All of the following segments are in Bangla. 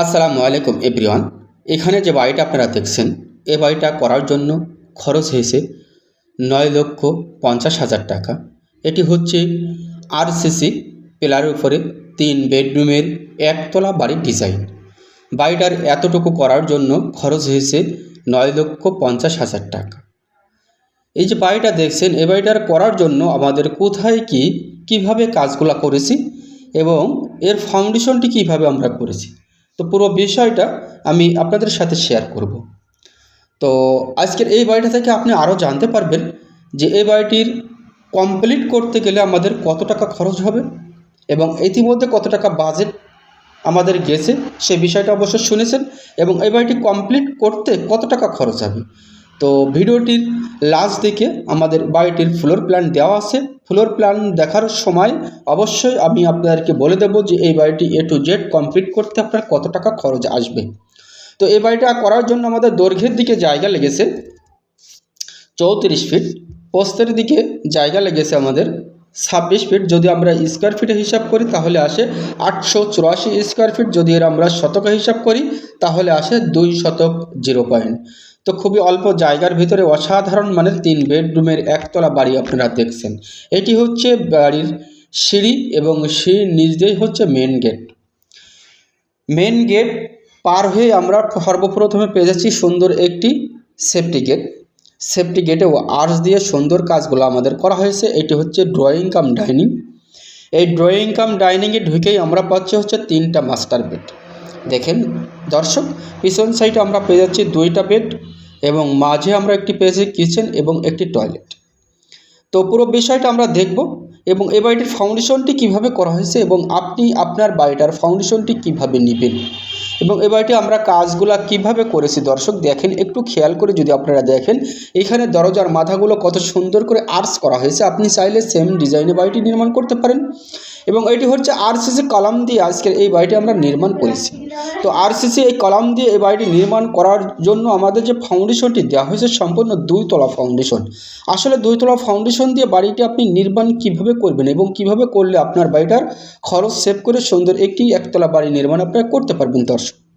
আসসালামু আলাইকুম এভরিওয়ান। এখানে যে বাড়িটা আপনারা দেখছেন, এ বাড়িটা করার জন্য খরচ হয়েছে নয় লক্ষ পঞ্চাশ হাজার টাকা। এটি হচ্ছে আরসিসি পিলারের উপরে তিন বেডরুমের একতলা বাড়ির ডিজাইন। বাড়িটার এতটুকু করার জন্য খরচ হয়েছে নয় লক্ষ পঞ্চাশ হাজার টাকা। এই যে বাড়িটা দেখছেন, এ বাড়িটার করার জন্য আমাদের কোথায় কি, কীভাবে কাজগুলো করেছি এবং এর ফাউন্ডেশনটি কীভাবে আমরা করেছি? তো পুরো বিষয়টা আমি আপনাদের সাথে শেয়ার করব। তো আজকের এই বাড়িটা থেকে আপনি আরও জানতে পারবেন যে এই বাড়িটির কমপ্লিট করতে গেলে আমাদের কত টাকা খরচ হবে এবং ইতিমধ্যে কত টাকা বাজেট আমাদের গেছে সে বিষয়টা অবশ্য শুনেছেন এবং এই বাড়িটি কমপ্লিট করতে কত টাকা খরচ হবে। তো ভিডিওটির লাস্ট দিকে আমাদের বাড়িটির ফ্লোর প্ল্যান দেওয়া আছে। ফ্লোর প্ল্যান দেখার সময় অবশ্যই আমি আপনাদেরকে বলে দেব যে এই বাড়িটি এ টু জেড কমপ্লিট করতে আপনার কত টাকা খরচ আসবে। তো এই বাড়িটা করার জন্য আমাদের দৈর্ঘ্যের দিকে জায়গা লেগেছে চৌত্রিশ ফিট পোস্তের দিকে জায়গা লেগেছে আমাদের ছাব্বিশ ফিট যদি আমরা স্কোয়ার ফিটে হিসাব করি তাহলে আসে আটশো চুরাশি স্কোয়ার ফিট যদি এর আমরা শতকে হিসাব করি তাহলে আসে দুই শতক জিরো পয়েন্ট তো খুবই অল্প জায়গার ভিতরে অসাধারণ মানের তিন বেডরুমের একতলা বাড়ি আপনারা দেখছেন। এটি হচ্ছে বাড়ির সিঁড়ি এবং সিঁড়ির নিচ দিয়েই হচ্ছে মেন গেট মেন গেট পার হয়ে আমরা সর্বপ্রথমে পেয়ে যাচ্ছি সুন্দর একটি সেফটি গেট সেফটি গেটেও আর্চ দিয়ে সুন্দর কাজগুলো আমাদের করা হয়েছে। এটি হচ্ছে ড্রয়িং কাম ডাইনিং এই ড্রয়িং কাম ডাইনিংয়ে ঢুকেই আমরা পাচ্ছি হচ্ছে তিনটা মাস্টার বেড দেখেন, দর্শক, পিছন সাইডে আমরা পেয়ে যাচ্ছি দুইটা বেড এবং মাঝে আমরা একটি পেয়েছি কিচেন এবং একটি টয়লেট তো পুরো বিষয়টা আমরা দেখব। এবং এই বাড়িটির ফাউন্ডেশনটি কীভাবে করা হয়েছে এবং আপনি আপনার বাড়িটার ফাউন্ডেশনটি কীভাবে নেবেন? এবং এ বাড়িটি আমরা কাজগুলো কীভাবে করেছি দর্শক দেখেন, একটু খেয়াল করে যদি আপনারা দেখেন, এখানে দরজার মাথাগুলো কত সুন্দর করে আর্টস করা হয়েছে। আপনি চাইলে সেম ডিজাইনে বাড়িটি নির্মাণ করতে পারেন। এবং এটি হচ্ছে আরসিসি কলাম দিয়ে আজকের এই বাড়িটি আমরা নির্মাণ করেছি। তো আরসিসি এই কলাম দিয়ে এই বাড়িটি নির্মাণ করার জন্য আমাদের যে ফাউন্ডেশনটি দেওয়া হয়েছে সম্পূর্ণ দুইতলা ফাউন্ডেশন আসলে দুইতলা ফাউন্ডেশন দিয়ে বাড়িটি আপনি নির্মাণ কীভাবে করবেন এবং কীভাবে করলে আপনার বাড়িটার খরচ সেভ করে সুন্দর একটি একতলা বাড়ি নির্মাণ আপনারা করতে পারবেন দর্শক।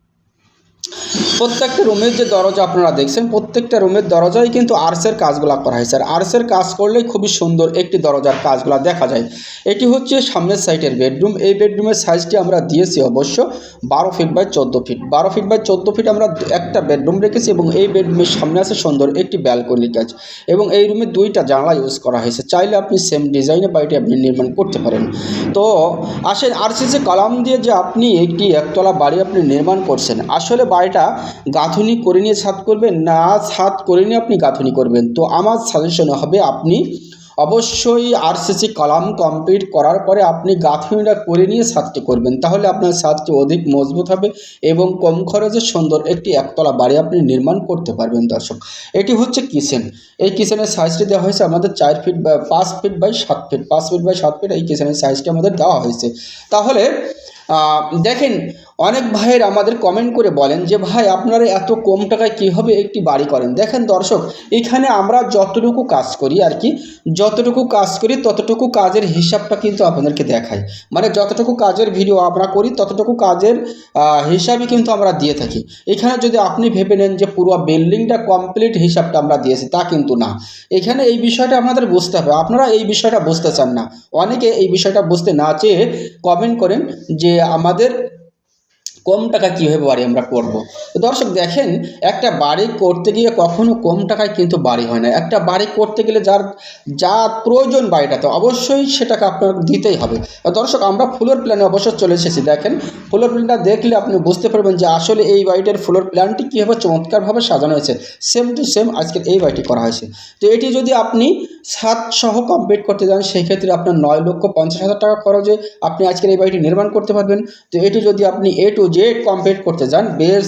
প্রত্যেকটা রুমের যে দরজা আপনারা দেখছেন, প্রত্যেকটা রুমের দরজায় কিন্তু আর্সের কাজগুলো করা হয়েছে। আর আর্সের কাজ করলেই খুবই সুন্দর একটি দরজার কাজগুলো দেখা যায়। এটি হচ্ছে সামনের সাইডের বেডরুম। এই বেডরুমের সাইজটি আমরা দিয়েছি অবশ্য বারো ফিট বাই চোদ্দ ফিট। বারো ফিট বাই চোদ্দ ফিট আমরা একটা বেডরুম রেখেছি এবং এই বেডরুমের সামনে আছে সুন্দর একটি ব্যালকনি কাজ। এবং এই রুমে দুইটা জানলা ইউজ করা হয়েছে। চাইলে আপনি সেম ডিজাইনে বাড়িটি আপনি নির্মাণ করতে পারেন। তো আসেন, আরসিসি কলাম দিয়ে যে আপনি একটি একতলা বাড়ি আপনি নির্মাণ করছেন, আসলে বাড়িটা গাঁথনি করে নিয়ে ছাদ করবেন? না, ছাদ করে নিয়ে আপনি গাঁথনি করবেন। তো আমার সাজেশন হবে আপনি অবশ্যই আরসিসি কলাম কমপ্লিট করার পরে আপনি গাঁথনিটা করে নিয়ে ছাদটি করবেন। তাহলে আপনার ছাদটি অধিক মজবুত হবে এবং কম খরচে সুন্দর একটি একতলা বাড়ি আপনি নির্মাণ করতে পারবেন দর্শক। এটি হচ্ছে কিচেন এই কিচেনের সাইজটি দেওয়া হয়েছে আমাদের চার ফিট বা পাঁচ ফিট বাই সাত ফিট পাঁচ ফিট বাই সাত ফিট এই কিচেনের সাইজটি আমাদের দেওয়া হয়েছে। তাহলে দেখেন অনেক ভাইয়ের আমাদের কমেন্ট করে বলেন যে, ভাই, আপনারা এত কম টাকায় কীভাবে একটি বাড়ি করেন? দেখেন দর্শক, এখানে আমরা যতটুকু কাজ করি আর কি, যতটুকু কাজ করি, ততটুকু কাজের হিসাবটা কিন্তু আপনাদেরকে দেখাই। মানে যতটুকু কাজের ভিডিও আমরা করি, ততটুকু কাজের হিসাবই কিন্তু আমরা দিয়ে থাকি। এখানে যদি আপনি ভেবে নেন যে, পুরো বিল্ডিংটা কমপ্লিট হিসাবটা আমরা দিয়েছি, তা কিন্তু না। এখানে এই বিষয়টা আমাদের বুঝতে হবে। আপনারা এই বিষয়টা বুঝতে চান না। অনেকে এই বিষয়টা বুঝতে না চেয়ে কমেন্ট করেন যে, আমাদের কম টাকা কীভাবে বাড়ি আমরা করব? তো দর্শক দেখেন, একটা বাড়ি করতে গিয়ে কখনো কম টাকায় কিন্তু বাড়ি হয় না। একটা বাড়ি করতে গেলে যার, যা প্রয়োজন বাড়িটাতে অবশ্যই সেটাকে আপনার দিতেই হবে। দর্শক, আমরা ফ্লোর প্ল্যানে অবশ্যই চলে এসেছি। দেখেন ফ্লোর প্ল্যানটা দেখলে আপনি বুঝতে পারবেন যে আসলে এই বাড়িটার ফ্লোর প্ল্যানটি কীভাবে চমৎকারভাবে সাজানো হয়েছে। সেম টু সেম আজকের এই বাড়িটি করা হয়েছে। তো এটি যদি আপনি সাত সহ কমপ্লিট করতে যান সেই ক্ষেত্রে আপনার নয় লক্ষ পঞ্চাশ হাজার টাকা খরচে আপনি আজকের এই বাড়িটি নির্মাণ করতে পারবেন। তো এটি যদি আপনি এ টু জেড কমপ্লিট করতে যান বেশ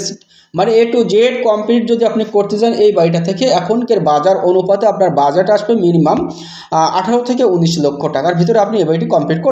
মানে এ টু জেড কমপ্লিট যদি আপনি করতে চান, এই বাড়িটা থেকে এখনকার বাজার অনুপাতে আপনার বাজেট আসবে মিনিমাম আঠারো থেকে উনিশ লক্ষ টাকার ভিতরে আপনি এই বাড়িটি কমপ্লিট